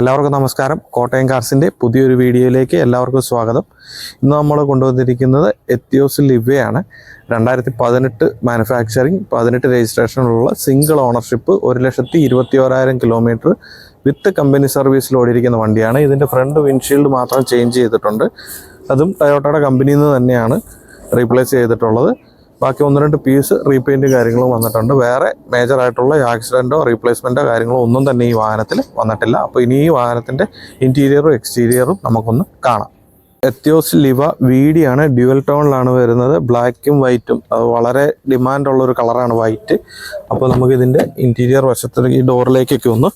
എല്ലാവർക്കും നമസ്കാരം. കോട്ടയം കാർസിന്റെ പുതിയൊരു വീഡിയോയിലേക്ക് എല്ലാവർക്കും സ്വാഗതം. ഇന്ന് നമ്മൾ കൊണ്ടുവന്നിരിക്കുന്നത് എത്തിയോസ് ലിവയാണ് രണ്ടായിരത്തി പതിനെട്ട് മാനുഫാക്ചറിങ് പതിനെട്ട് രജിസ്ട്രേഷനുള്ള സിംഗിൾ ഓണർഷിപ്പ് ഒരു ലക്ഷത്തി ഇരുപത്തി ഓരായിരം കിലോമീറ്റർ വിത്ത് കമ്പനി സർവീസിൽ ഓടിയിരിക്കുന്ന വണ്ടിയാണ്. ഇതിന്റെ ഫ്രണ്ട് വിൻഷീൽഡ് മാത്രം ചേഞ്ച് ചെയ്തിട്ടുണ്ട്. അതും ടയോട്ടയുടെ കമ്പനിയിൽ നിന്ന് തന്നെയാണ് റീപ്ലേസ് ചെയ്തിട്ടുള്ളത്. ബാക്കി ഒന്ന് രണ്ട് പീസ് റീപെയിന്റ് കാര്യങ്ങളും വന്നിട്ടുണ്ട്. വേറെ മേജർ ആയിട്ടുള്ള ആക്സിഡന്റോ റീപ്ലേസ്മെന്റോ കാര്യങ്ങളോ ഒന്നും തന്നെ ഈ വാഹനത്തിൽ വന്നിട്ടില്ല. അപ്പോൾ ഇനി ഈ വാഹനത്തിന്റെ ഇന്റീരിയറും എക്സ്റ്റീരിയറും നമുക്കൊന്ന് കാണാം. എത്യോസ് ലിവ വീഡിയാണ് ഡ്യുവൽ ടോണിലാണ് വരുന്നത്. ബ്ലാക്കും വൈറ്റും അത് വളരെ ഡിമാൻഡുള്ള ഒരു കളറാണ് വൈറ്റ് അപ്പോൾ നമുക്കിതിന്റെ ഇന്റീരിയർ വശത്തേക്ക് ഈ ഡോറിലേക്കൊക്കെ ഒന്ന്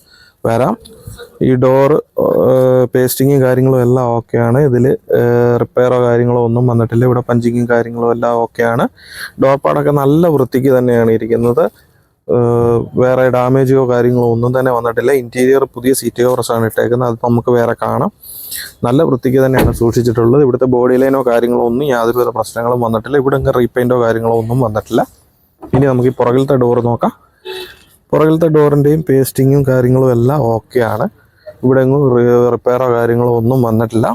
വരാം. ഈ ഡോറ് പേസ്റ്റിങ്ങും കാര്യങ്ങളും എല്ലാം ഓക്കെയാണ് ഇതിൽ റിപ്പയറോ കാര്യങ്ങളോ ഒന്നും വന്നിട്ടില്ല. ഇവിടെ പഞ്ചിങ്ങും കാര്യങ്ങളും എല്ലാം ഓക്കെയാണ് ഡോർ പാടൊക്കെ നല്ല വൃത്തിക്ക് തന്നെയാണ് ഇരിക്കുന്നത്. വേറെ ഡാമേജോ കാര്യങ്ങളോ ഒന്നും തന്നെ വന്നിട്ടില്ല. ഇന്റീരിയർ പുതിയ സീറ്റ് കവറസാണ് ഇട്ടേക്കുന്നത്. അത് നമുക്ക് വേറെ കാണാം. നല്ല വൃത്തിക്ക് തന്നെയാണ് സൂക്ഷിച്ചിട്ടുള്ളത്. ഇവിടുത്തെ ബോഡി ലൈനോ കാര്യങ്ങളോ ഒന്നും യാതൊരുവിധ പ്രശ്നങ്ങളും വന്നിട്ടില്ല. ഇവിടെ റീപെയിന്റോ കാര്യങ്ങളോ ഒന്നും വന്നിട്ടില്ല. ഇനി നമുക്ക് ഈ പുറകിലത്തെ ഡോർ നോക്കാം. പുറകിലത്തെ ഡോറിന്റെയും പേസ്റ്റിങ്ങും കാര്യങ്ങളും എല്ലാം ഓക്കെയാണ് ഇവിടെ എങ്ങും റിപ്പയറോ കാര്യങ്ങളോ ഒന്നും വന്നിട്ടില്ല.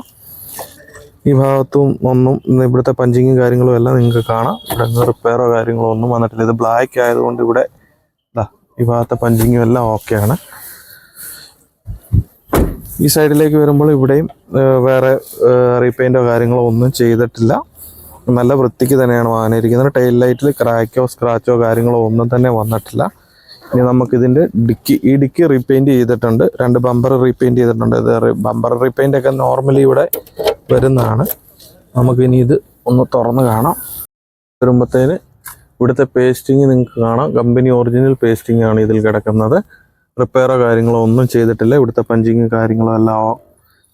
ഈ ഭാഗത്തും ഒന്നും ഇവിടുത്തെ പഞ്ചിങ്ങും കാര്യങ്ങളും എല്ലാം നിങ്ങൾക്ക് കാണാം. ഇവിടെ എങ്ങും റിപ്പയറോ കാര്യങ്ങളോ ഒന്നും വന്നിട്ടില്ല. ഇത് ബ്ലാക്ക് ആയതുകൊണ്ട് ഇവിടെ ഈ ഭാഗത്തെ പഞ്ചിങ്ങും എല്ലാം ഓക്കെയാണ് ഈ സൈഡിലേക്ക് വരുമ്പോൾ ഇവിടെയും വേറെ റീപെയിന്റോ കാര്യങ്ങളോ ഒന്നും ചെയ്തിട്ടില്ല. നല്ല വൃത്തിക്ക് തന്നെയാണ് വാങ്ങിയിരിക്കുന്നത്. ടൈൽ ലൈറ്റിൽ ക്രാക്കോ സ്ക്രാച്ചോ കാര്യങ്ങളോ ഒന്നും തന്നെ വന്നിട്ടില്ല. ഇനി നമുക്ക് ഇതിന്റെ ഡിക്കി ഈ ഡിക്കി റീപെയിന്റ് ചെയ്തിട്ടുണ്ട്. രണ്ട് ബമ്പർ റീപെയിന്റ് ചെയ്തിട്ടുണ്ട്. ഇത് ബമ്പർ റീപെയിന്റ് ഒക്കെ നോർമലി ഇവിടെ വരുന്നതാണ്. നമുക്കിനി ഇത് ഒന്ന് തുറന്ന് കാണാം. വരുമ്പോഴത്തേന് ഇവിടുത്തെ പേസ്റ്റിങ് നിങ്ങൾക്ക് കാണാം. കമ്പനി ഒറിജിനൽ പേസ്റ്റിംഗ് ആണ് ഇതിൽ കിടക്കുന്നത്. റിപ്പയറോ കാര്യങ്ങളോ ഒന്നും ചെയ്തിട്ടില്ല. ഇവിടുത്തെ പഞ്ചിങ് കാര്യങ്ങളോ എല്ലാം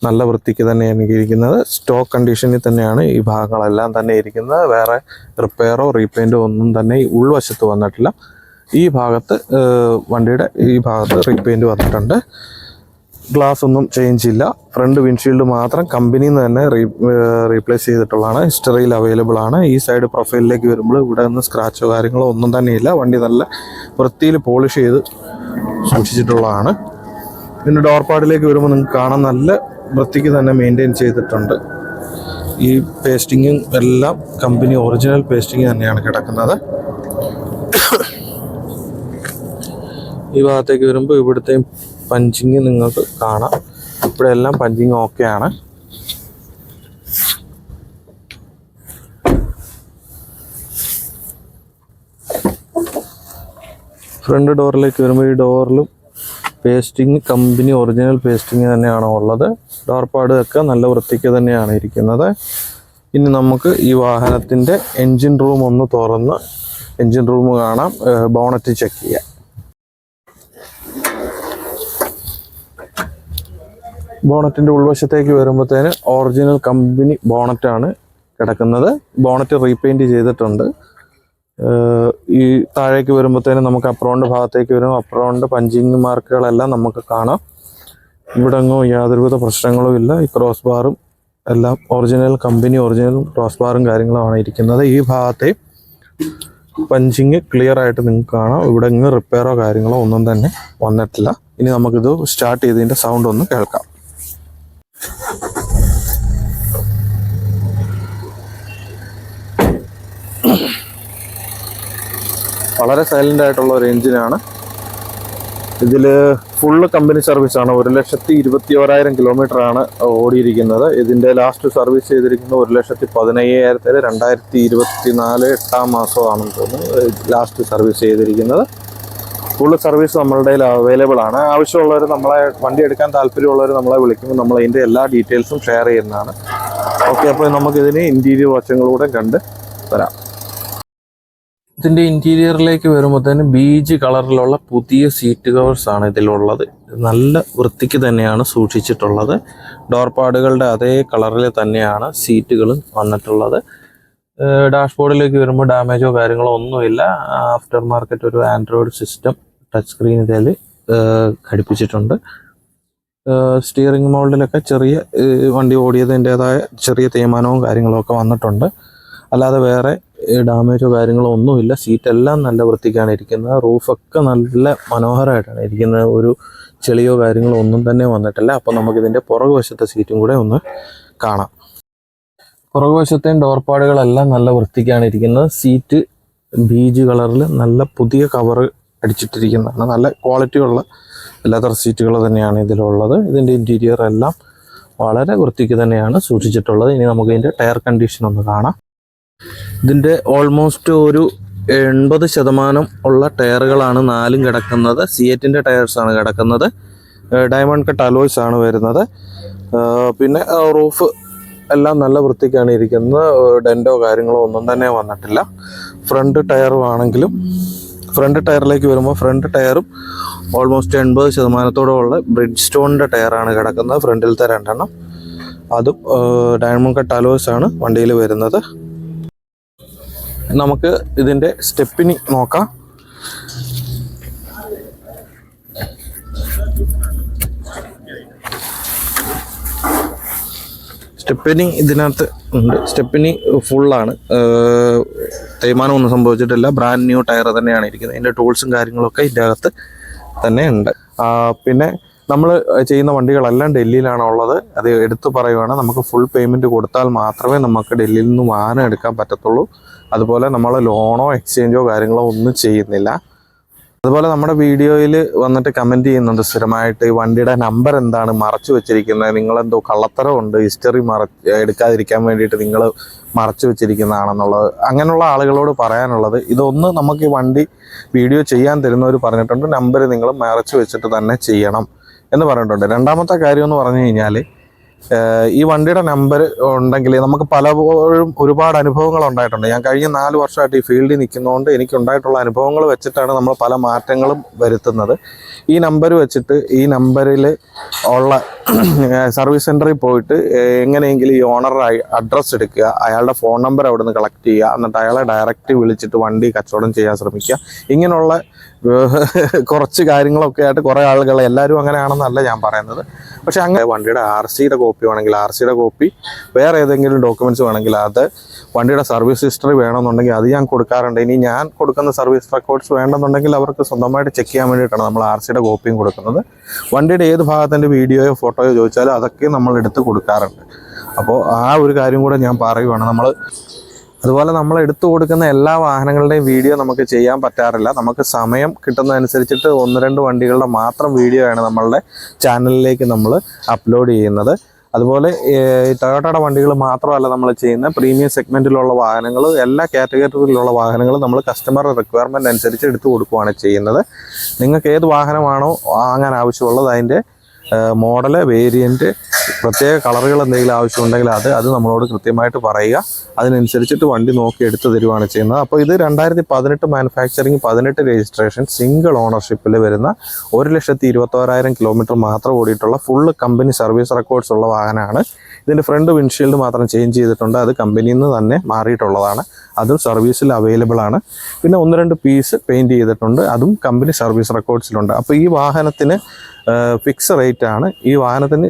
നല്ല വൃത്തിക്ക് തന്നെയാണ് ഇരിക്കുന്നത്. സ്റ്റോക്ക് കണ്ടീഷനിൽ തന്നെയാണ് ഈ ഭാഗങ്ങളെല്ലാം തന്നെ ഇരിക്കുന്നത്. വേറെ റിപ്പയറോ റീപെയിന്റോ ഒന്നും തന്നെ ഉൾവശത്ത് വന്നിട്ടില്ല. ഈ ഭാഗത്ത് വണ്ടിയുടെ ഈ ഭാഗത്ത് റീപെയിന്റ് വന്നിട്ടുണ്ട്. ഗ്ലാസ് ഒന്നും ചേഞ്ച് ഇല്ല. ഫ്രണ്ട് വിൻഷീൽഡ് മാത്രം കമ്പനിയിൽ നിന്ന് തന്നെ റീ റീപ്ലേസ് ചെയ്തിട്ടുള്ളതാണ്. ഹിസ്റ്ററിയിൽ അവൈലബിൾ ആണ്. ഈ സൈഡ് പ്രൊഫൈലിലേക്ക് വരുമ്പോൾ ഇവിടെ നിന്ന് സ്ക്രാച്ചോ കാര്യങ്ങളോ ഒന്നും തന്നെ ഇല്ല. വണ്ടി നല്ല വൃത്തിയിൽ പോളിഷ് ചെയ്ത് സൂക്ഷിച്ചിട്ടുള്ളതാണ്. പിന്നെ ഡോർ പാഡിലേക്ക് വരുമ്പോൾ നിങ്ങൾക്ക് കാണാൻ നല്ല വൃത്തിക്ക് തന്നെ മെയിന്റെയിൻ ചെയ്തിട്ടുണ്ട്. ഈ പേസ്റ്റിങ്ങും എല്ലാം കമ്പനി ഒറിജിനൽ പേസ്റ്റിങ് തന്നെയാണ് കിടക്കുന്നത്. ഈ ഭാഗത്തേക്ക് വരുമ്പോൾ ഇവിടുത്തെയും പഞ്ചിങ് നിങ്ങൾക്ക് കാണാം. ഇവിടെ എല്ലാം പഞ്ചിങ് ഓക്കെ ആണ്. ഫ്രണ്ട് ഡോറിലേക്ക് വരുമ്പോൾ ഈ ഡോറിലും പേസ്റ്റിങ് കമ്പനി ഒറിജിനൽ പേസ്റ്റിങ് തന്നെയാണ് ഉള്ളത്. ഡോർ പാഡ് ഒക്കെ നല്ല വൃത്തിക്ക് തന്നെയാണ് ഇരിക്കുന്നത്. ഇനി നമുക്ക് ഈ വാഹനത്തിന്റെ എൻജിൻ റൂം ഒന്ന് തുറന്ന് എൻജിൻ റൂം കാണാം. ബോണറ്റ് ചെക്ക് ചെയ്യാം. ബോണറ്റിന്റെ ഉൾവശത്തേക്ക് വരുമ്പോഴത്തേന് ഒറിജിനൽ കമ്പനി ബോണറ്റാണ് കിടക്കുന്നത്. ബോണറ്റ് റീപെയിന്റ് ചെയ്തിട്ടുണ്ട്. ഈ താഴേക്ക് വരുമ്പോഴത്തേന് നമുക്ക് അപ്രോണ്ട് ഭാഗത്തേക്ക് വരും. അപ്രോണ്ട് പഞ്ചിങ് മാർക്കുകളെല്ലാം നമുക്ക് കാണാം. ഇവിടെ അങ്ങോ യാതൊരുവിധ പ്രശ്നങ്ങളും ഇല്ല. ഈ ക്രോസ് ബാറും എല്ലാം ഒറിജിനൽ കമ്പനി ഒറിജിനൽ ക്രോസ് ബാറും കാര്യങ്ങളുമാണ് ഇരിക്കുന്നത്. ഈ ഭാഗത്തെ പഞ്ചിങ് ക്ലിയർ ആയിട്ട് നിങ്ങൾക്ക് കാണാം. ഇവിടെ റിപ്പയറോ കാര്യങ്ങളോ ഒന്നും തന്നെ വന്നിട്ടില്ല. ഇനി നമുക്കിത് സ്റ്റാർട്ട് ചെയ്തതിന്റെ സൗണ്ട് ഒന്ന് കേൾക്കാം. വളരെ സൈലന്റ് ആയിട്ടുള്ള ഒരു എഞ്ചിനാണ് ഇതിൽ ഫുള്ള് കമ്പനി സർവീസ് ആണ്. ഒരു ലക്ഷത്തി ഇരുപത്തി ഓരായിരം കിലോമീറ്റർ ആണ് ഓടിയിരിക്കുന്നത്. ഇതിന്റെ ലാസ്റ്റ് സർവീസ് ചെയ്തിരിക്കുന്നത് ഒരു ലക്ഷത്തി പതിനയ്യായിരത്തിൽ രണ്ടായിരത്തി ഇരുപത്തി നാല് എട്ടാം മാസമാണെന്ന് തോന്നുന്നു. ലാസ്റ്റ് സർവീസ് ചെയ്തിരിക്കുന്നത്. ഫുള്ള് സർവീസ് നമ്മളുടെ അവൈലബിൾ ആണ്. ആവശ്യമുള്ളവർ നമ്മളെ വണ്ടി എടുക്കാൻ താല്പര്യമുള്ളവർ നമ്മളെ വിളിക്കുമ്പോൾ നമ്മൾ അതിന്റെ എല്ലാ ഡീറ്റെയിൽസും ഷെയർ ചെയ്യുന്നതാണ്. ഓക്കെ അപ്പോൾ നമുക്കിതിന് ഇന്റീരിയർ വശങ്ങളൂടെ കണ്ട് വരാം. ഇതിന്റെ ഇന്റീരിയറിലേക്ക് തന്നെ ബീജ് കളറിലുള്ള പുതിയ സീറ്റ് കവേഴ്സ് ആണ് ഇതിലുള്ളത്. നല്ല വൃത്തിക്ക് തന്നെയാണ് സൂക്ഷിച്ചിട്ടുള്ളത്. ഡോർ പാഡുകളുടെ അതേ കളറിൽ തന്നെയാണ് സീറ്റുകളും വന്നിട്ടുള്ളത്. ഡാഷ്ബോർഡിലേക്ക് വരുമ്പോൾ ഡാമേജോ കാര്യങ്ങളോ ഒന്നുമില്ല. ആഫ്റ്റർ മാർക്കറ്റ് ഒരു ആൻഡ്രോയിഡ് സിസ്റ്റം ടച്ച് സ്ക്രീൻ ഇതിൽ ഘടിപ്പിച്ചിട്ടുണ്ട്. സ്റ്റിയറിംഗ് മോൾഡിലൊക്കെ ചെറിയ വണ്ടി ഓടിയതിന്റെതായ ചെറിയ തേയ്മാനവും കാര്യങ്ങളൊക്കെ വന്നിട്ടുണ്ട്. അല്ലാതെ വേറെ ഡാമേജോ കാര്യങ്ങളോ ഒന്നുമില്ല. സീറ്റ് എല്ലാം നല്ല വൃത്തിക്കാണ് ഇരിക്കുന്നത്. റൂഫൊക്കെ നല്ല മനോഹരമായിട്ടാണ് ഇരിക്കുന്നത്. ഒരു ചെളിയോ കാര്യങ്ങളോ ഒന്നും തന്നെ വന്നിട്ടില്ല. അപ്പോൾ നമുക്കിതിന്റെ പുറകുവശത്തെ സീറ്റും കൂടെ ഒന്ന് കാണാം. പുറകുവശത്തെയും ഡോർപാടുകളെല്ലാം നല്ല വൃത്തിക്കാണ് ഇരിക്കുന്നത്. സീറ്റ് ബീജ് കളറിൽ നല്ല പുതിയ കവർ അടിച്ചിട്ടിരിക്കുന്നതാണ്. നല്ല ക്വാളിറ്റിയുള്ള ലെതർ സീറ്റുകൾ തന്നെയാണ് ഇതിലുള്ളത്. ഇതിന്റെ ഇന്റീരിയർ എല്ലാം വളരെ വൃത്തിക്ക് തന്നെയാണ് സൂക്ഷിച്ചിട്ടുള്ളത്. ഇനി നമുക്ക് ഇതിന്റെ ടയർ കണ്ടീഷൻ ഒന്ന് കാണാം. ഇതിന്റെ ഓൾമോസ്റ്റ് ഒരു എൺപത് ശതമാനം ഉള്ള ടയറുകളാണ് നാലും കിടക്കുന്നത്. സിയറ്റിന്റെ ടയർസാണ് കിടക്കുന്നത്. ഡയമണ്ട് കട്ട് അലോയ്സ് ആണ് വരുന്നത്. പിന്നെ റൂഫ് എല്ലാം നല്ല വൃത്തിക്കാണ് ഇരിക്കുന്നത്. ഡെന്റോ കാര്യങ്ങളോ ഒന്നും തന്നെ വന്നിട്ടില്ല. ഫ്രണ്ട് ടയറും ആണെങ്കിലും ഫ്രണ്ട് ടയറിലേക്ക് വരുമ്പോൾ ഫ്രണ്ട് ടയറും ഓൾമോസ്റ്റ് എൺപത് ശതമാനത്തോടുള്ള ബ്രിഡ്ജ് സ്റ്റോണിന്റെ ടയറാണ് കിടക്കുന്നത്. ഫ്രണ്ടിലത്തെ രണ്ടെണ്ണം. അതും ഡയമണ്ട് കട്ട് അലോയ്സ് ആണ് വണ്ടിയിൽ വരുന്നത്. നമുക്ക് ഇതിന്റെ സ്റ്റെപ്പിനി നോക്കാം. സ്റ്റെപ്പിനി ഇതിനകത്ത് ഉണ്ട്. സ്റ്റെപ്പിനി ഫുള്ളാണ്. തേയ്മാനം ഒന്നും സംഭവിച്ചിട്ടില്ല. ബ്രാൻഡ് ന്യൂ ടയർ തന്നെയാണ് ഇരിക്കുന്നത്. അതിന്റെ ടൂൾസും കാര്യങ്ങളൊക്കെ ഇതിന്റെ അകത്ത് തന്നെ ഉണ്ട്. പിന്നെ നമ്മൾ ചെയ്യുന്ന വണ്ടികളെല്ലാം ഡൽഹിയിലാണ് ഉള്ളത്. അത് എടുത്തു പറയുവാണ് നമുക്ക് ഫുൾ പേയ്മെന്റ് കൊടുത്താൽ മാത്രമേ നമുക്ക് ഡൽഹിയിൽ നിന്ന് വാഹനം എടുക്കാൻ പറ്റത്തുള്ളൂ. അതുപോലെ നമ്മൾ ലോണോ എക്സ്ചേഞ്ചോ കാര്യങ്ങളോ ഒന്നും ചെയ്യുന്നില്ല. അതുപോലെ നമ്മുടെ വീഡിയോയിൽ വന്നിട്ട് കമന്റ് ചെയ്യുന്നുണ്ട് സ്ഥിരമായിട്ട് ഈ വണ്ടിയുടെ നമ്പർ എന്താണ്? മറച്ചു വെച്ചിരിക്കുന്നത്. നിങ്ങളെന്തോ കള്ളത്തരമുണ്ട്. ഹിസ്റ്ററി മറ എടുക്കാതിരിക്കാൻ വേണ്ടിയിട്ട് നിങ്ങൾ മറച്ചു വെച്ചിരിക്കുന്നതാണെന്നുള്ളത്. അങ്ങനെയുള്ള ആളുകളോട് പറയാനുള്ളത് ഇതൊന്ന് നമുക്ക് ഈ വണ്ടി വീഡിയോ ചെയ്യാൻ തരുന്നവർ പറഞ്ഞിട്ടുണ്ട്. നമ്പർ നിങ്ങൾ മറച്ചു വെച്ചിട്ട് തന്നെ ചെയ്യണം. എന്ന് പറഞ്ഞിട്ടുണ്ട്. രണ്ടാമത്തെ കാര്യം എന്ന് പറഞ്ഞു കഴിഞ്ഞാൽ ഈ വണ്ടിയുടെ നമ്പർ ഉണ്ടെങ്കിൽ നമുക്ക് പലപ്പോഴും ഒരുപാട് അനുഭവങ്ങൾ ഉണ്ടായിട്ടുണ്ട്. ഞാൻ കഴിഞ്ഞ നാല് വർഷമായിട്ട് ഈ ഫീൽഡിൽ നിൽക്കുന്നതുകൊണ്ട് എനിക്ക് ഉണ്ടായിട്ടുള്ള അനുഭവങ്ങൾ വെച്ചിട്ടാണ് നമ്മൾ പല മാറ്റങ്ങളും വരുത്തുന്നത്. ഈ നമ്പർ വെച്ചിട്ട് ഈ നമ്പറിൽ ഉള്ള സർവീസ് സെന്ററിൽ പോയിട്ട് എങ്ങനെയെങ്കിലും ഈ ഓണറായി അഡ്രസ്സ് എടുക്കുക അയാളുടെ ഫോൺ നമ്പർ അവിടെ നിന്ന് കളക്ട് ചെയ്യുക എന്നിട്ട് അയാളെ ഡയറക്റ്റ് വിളിച്ചിട്ട് വണ്ടി കച്ചവടം ചെയ്യാൻ ശ്രമിക്കുക. ഇങ്ങനെയുള്ള കുറച്ച് കാര്യങ്ങളൊക്കെ ആയിട്ട് കുറേ ആളുകൾ എല്ലാവരും അങ്ങനെയാണെന്നല്ല ഞാൻ പറയുന്നത്. പക്ഷെ അങ്ങനെ വണ്ടിയുടെ ആർ സിയുടെ കോപ്പി വേണമെങ്കിൽ ആർ സിയുടെ കോപ്പി വേറെ ഏതെങ്കിലും ഡോക്യുമെന്റ്സ് വേണമെങ്കിൽ അത് വണ്ടിയുടെ സർവീസ് ഹിസ്റ്ററി വേണമെന്നുണ്ടെങ്കിൽ അത് ഞാൻ കൊടുക്കാറുണ്ട്. ഇനി ഞാൻ കൊടുക്കുന്ന സർവീസ് റെക്കോർഡ്സ് വേണമെന്നുണ്ടെങ്കിൽ അവർക്ക് സ്വന്തമായിട്ട് ചെക്ക് ചെയ്യാൻ വേണ്ടിയിട്ടാണ് നമ്മൾ ആർ സിയുടെ കോപ്പിയും കൊടുക്കുന്നത്. വണ്ടിയുടെ ഏത് ഭാഗത്തിന്റെ വീഡിയോയോ ഫോട്ടോയോ ചോദിച്ചാലും അതൊക്കെ നമ്മൾ എടുത്ത് കൊടുക്കാറുണ്ട്. അപ്പോൾ ആ ഒരു കാര്യം കൂടെ ഞാൻ പറയുവാണ്. നമ്മൾ അതുപോലെ നമ്മൾ എടുത്തു കൊടുക്കുന്ന എല്ലാ വാഹനങ്ങളുടെയും വീഡിയോ നമുക്ക് ചെയ്യാൻ പറ്റാറില്ല. നമുക്ക് സമയം കിട്ടുന്നതനുസരിച്ചിട്ട് ഒന്ന് രണ്ട് വണ്ടികളുടെ മാത്രം വീഡിയോ ആണ് നമ്മളുടെ ചാനലിലേക്ക് നമ്മൾ അപ്ലോഡ് ചെയ്യുന്നത്. അതുപോലെ ടൊയോട്ടയുടെ വണ്ടികൾ മാത്രമല്ല നമ്മൾ ചെയ്യുന്ന പ്രീമിയം സെഗ്മെന്റിലുള്ള വാഹനങ്ങൾ എല്ലാ കാറ്റഗറിയിലുള്ള വാഹനങ്ങളും നമ്മൾ കസ്റ്റമർ റിക്വയർമെന്റ് അനുസരിച്ച് എടുത്തു കൊടുക്കുകയാണ് ചെയ്യുന്നത്. നിങ്ങൾക്ക് ഏത് വാഹനമാണോ വാങ്ങാൻ ആവശ്യമുള്ളത് അതിന്റെ മോഡൽ വേരിയന്റ് പ്രത്യേക കളറുകൾ എന്തെങ്കിലും ആവശ്യമുണ്ടെങ്കിൽ അത് അത് നമ്മളോട് കൃത്യമായിട്ട് പറയുക. അതിനനുസരിച്ചിട്ട് വണ്ടി നോക്കി എടുത്തു തരുവാണ് ചെയ്യുന്നത്. അപ്പോൾ ഇത് രണ്ടായിരത്തി പതിനെട്ട് മാനുഫാക്ചറിങ് പതിനെട്ട് രജിസ്ട്രേഷൻ സിംഗിൾ ഓണർഷിപ്പിൽ വരുന്ന ഒരു ലക്ഷത്തി ഇരുപത്തോരായിരം കിലോമീറ്റർ മാത്രം ഓടിയിട്ടുള്ള ഫുള്ള് കമ്പനി സർവീസ് റെക്കോർഡ്സ് ഉള്ള വാഹനമാണ്. ഇതിന്റെ ഫ്രണ്ട് വിൻഷീൽഡ് മാത്രം ചേഞ്ച് ചെയ്തിട്ടുണ്ട്. അത് കമ്പനിയിൽ നിന്ന് തന്നെ മാറിയിട്ടുള്ളതാണ്. അതും സർവീസിൽ അവൈലബിൾ ആണ്. പിന്നെ ഒന്ന് രണ്ട് പീസ് പെയിന്റ് ചെയ്തിട്ടുണ്ട്. അതും കമ്പനി സർവീസ് റെക്കോർഡ്സിലുണ്ട് അപ്പോൾ ഈ വാഹനത്തിന് ഫിക്സ് റേറ്റ് ആണ്. ഈ വാഹനത്തിന്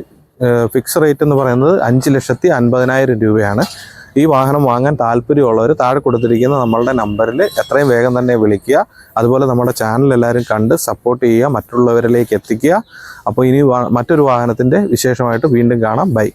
ഫിക്സ് റേറ്റ് എന്ന് പറയുന്നത് അഞ്ച് ലക്ഷത്തി അൻപതിനായിരം രൂപയാണ്. ഈ വാഹനം വാങ്ങാൻ താല്പര്യമുള്ളവർ താഴെ കൊടുത്തിരിക്കുന്ന നമ്മളുടെ നമ്പറിൽ എത്രയും വേഗം തന്നെ വിളിക്കുക. അതുപോലെ നമ്മുടെ ചാനൽ എല്ലാവരും കണ്ട് സപ്പോർട്ട് ചെയ്യുക. മറ്റുള്ളവരിലേക്ക് എത്തിക്കുക. അപ്പോൾ ഇനി മറ്റൊരു വാഹനത്തിന്റെ വിശേഷമായിട്ട് വീണ്ടും കാണാം. ബൈ